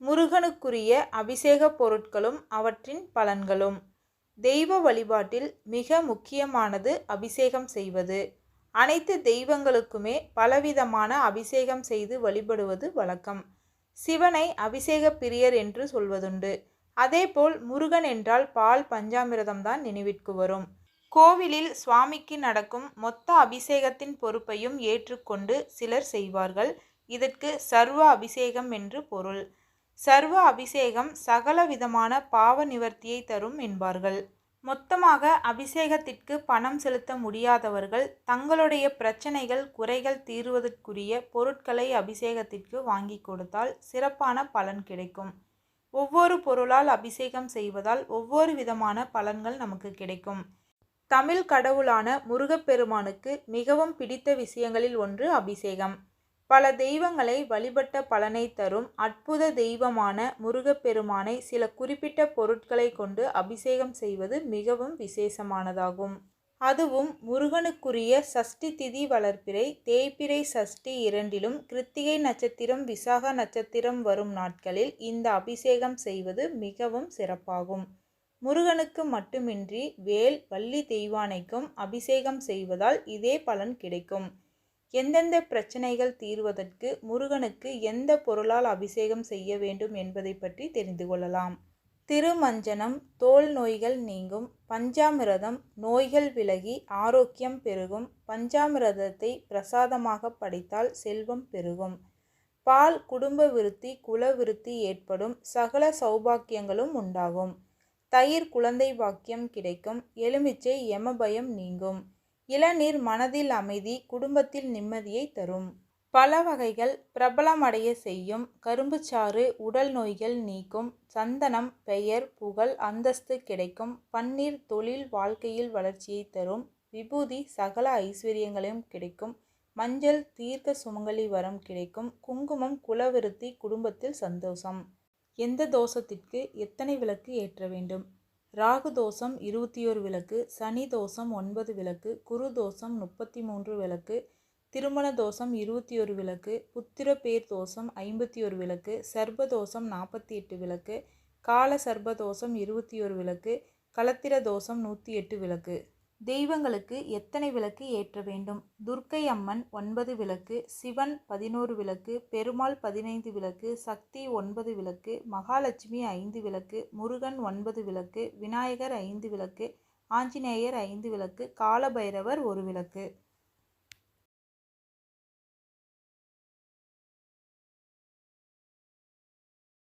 முருகனுக்குரிய அபிஷேக பொருட்களும் அவற்றின் பலன்களும். தெய்வ வழிபாட்டில் மிக முக்கியமானது அபிஷேகம் செய்வது. அனைத்து தெய்வங்களுக்குமே பலவிதமான அபிஷேகம் செய்து வழிபடுவது வழக்கம். சிவனை அபிஷேக பிரியர் என்று சொல்வதுண்டு. அதேபோல் முருகன் என்றால் பால் பஞ்சாமிரதம்தான் நினைவிற்கு வரும். கோவிலில் சுவாமிக்கு நடக்கும் மொத்த அபிஷேகத்தின் பொறுப்பையும் ஏற்றுக்கொண்டு சிலர் செய்வார்கள். இதற்கு சர்வ அபிஷேகம் என்று பொருள். சர்வ அபிஷேகம் சகல விதமான பாவ நிவர்த்தியை தரும் என்பார்கள். மொத்தமாக அபிஷேகத்திற்கு பணம் செலுத்த முடியாதவர்கள் தங்களுடைய பிரச்சனைகள் குறைகள் தீர்வதற்குரிய பொருட்களை அபிஷேகத்திற்கு வாங்கி கொடுத்தால் சிறப்பான பலன் கிடைக்கும். ஒவ்வொரு பொருளால் அபிஷேகம் செய்வதால் ஒவ்வொரு விதமான பலன்கள் நமக்கு கிடைக்கும். தமிழ் கடவுளான முருகப்பெருமானுக்கு மிகவும் பிடித்த விஷயங்களில் ஒன்று அபிஷேகம். பல தெய்வங்களை வழிபட்ட பலனை தரும் அற்புத தெய்வமான முருகப்பெருமானை சில குறிப்பிட்ட பொருட்களை கொண்டு அபிஷேகம் செய்வது மிகவும் விசேஷமானதாகும். அதுவும் முருகனுக்குரிய சஷ்டி திதி வளர்ப்பிறை தேய்பிறை சஷ்டி இரண்டிலும் கிருத்திகை நட்சத்திரம் விசாக நட்சத்திரம் வரும் நாட்களில் இந்த அபிஷேகம் செய்வது மிகவும் சிறப்பாகும். முருகனுக்கு மட்டுமின்றி வேல் வள்ளி தெய்வானைக்கும் அபிஷேகம் செய்வதால் இதே பலன் கிடைக்கும். எந்தெந்த பிரச்சனைகள் தீர்வதற்கு முருகனுக்கு எந்த பொருளால் அபிஷேகம் செய்ய வேண்டும் என்பதை பற்றி தெரிந்து கொள்ளலாம். திருமஞ்சனம் தோல் நோய்கள் நீங்கும் பஞ்சாமிரதம் நோய்கள் விலகி ஆரோக்கியம் பெருகும் பஞ்சாமிரதத்தை பிரசாதமாக படைத்தால் செல்வம் பெருகும். பால் குடும்ப விருத்தி குல விருத்தி ஏற்படும் சகல சௌபாக்கியங்களும் உண்டாகும். தயிர் குழந்தை பாக்கியம் கிடைக்கும் எலுமிச்சை யமபயம் நீங்கும். இளநீர் மனதில் அமைதி குடும்பத்தில் நிம்மதியை தரும். பல வகைகள் பிரபலமடைய செய்யும் கரும்புச்சாறு உடல் நோய்கள் நீக்கும் சந்தனம் பெயர் புகழ் அந்தஸ்து கிடைக்கும் பன்னீர் தொழில் வாழ்க்கையில் வளர்ச்சியை தரும் விபூதி சகல ஐஸ்வர்யங்களையும் கிடைக்கும் மஞ்சள் தீர்க்க சுமங்கலி வரம் கிடைக்கும் குங்குமம் குலவிருத்தி குடும்பத்தில் சந்தோஷம். எந்த தோஷத்திற்கு எத்தனை விளக்கு ஏற்ற வேண்டும்? ராகு தோஷம் இருபத்தி ஒரு விளக்கு சனி தோஷம் ஒன்பது விளக்கு குரு தோஷம் முப்பத்தி மூன்று விளக்கு திருமண தோஷம் இருபத்தி ஒரு விளக்கு புத்திர பேர் தோஷம் ஐம்பத்தி ஒரு விளக்கு சர்ப தோஷம் நாற்பத்தி எட்டு விளக்கு கால சர்ப தோஷம் இருபத்தி ஒரு விளக்கு களத்திர தோஷம் நூற்றி எட்டு விளக்கு. தெய்வங்களுக்கு எத்தனை விளக்கு ஏற்ற வேண்டும்? துர்க்கை அம்மன் ஒன்பது விளக்கு சிவன் பதினோரு விளக்கு பெருமாள் பதினைந்து விளக்கு சக்தி ஒன்பது விளக்கு மகாலட்சுமி ஐந்து விளக்கு முருகன் ஒன்பது விளக்கு விநாயகர் ஐந்து விளக்கு ஆஞ்சநேயர் ஐந்து விளக்கு காலபைரவர் ஒரு விளக்கு.